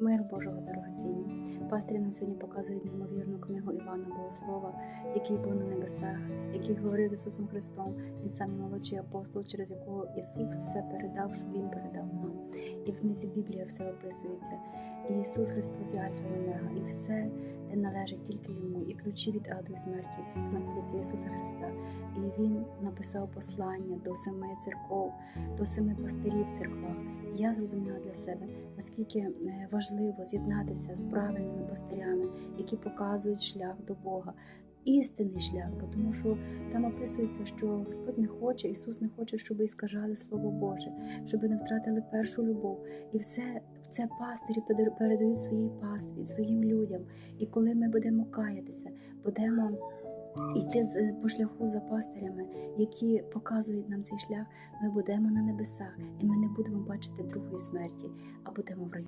Мир Божого дорогоцінні. Пастирі нам сьогодні показують неймовірну книгу Івана Богослова, який був на небесах, який говорив з Ісусом Христом. Він самий молодший апостол, через якого Ісус все передав, що Він передав нам. І в книзі Біблія все описується. І Ісус Христос є Альфа і Омега, і все належить тільки йому. І ключі від аду і смерті знаходяться Ісуса Христа. І Він написав послання до семи церков, до семи пастирів в церквах. І я зрозуміла для себе, наскільки е, важливо з'єднатися з правильними пастирями, які показують шлях до Бога. Істинний шлях, бо тому що там описується, що Господь не хоче, Ісус не хоче, щоб іскажали Слово Боже, щоб не втратили першу любов. І все це пастирі перед- передають своїй пастві, своїм людям. І коли ми будемо каятися, будемо йти з- по шляху за пастирями, які показують нам цей шлях, ми будемо на небесах, і ми не будемо бачити другої смерті, а будемо в раю.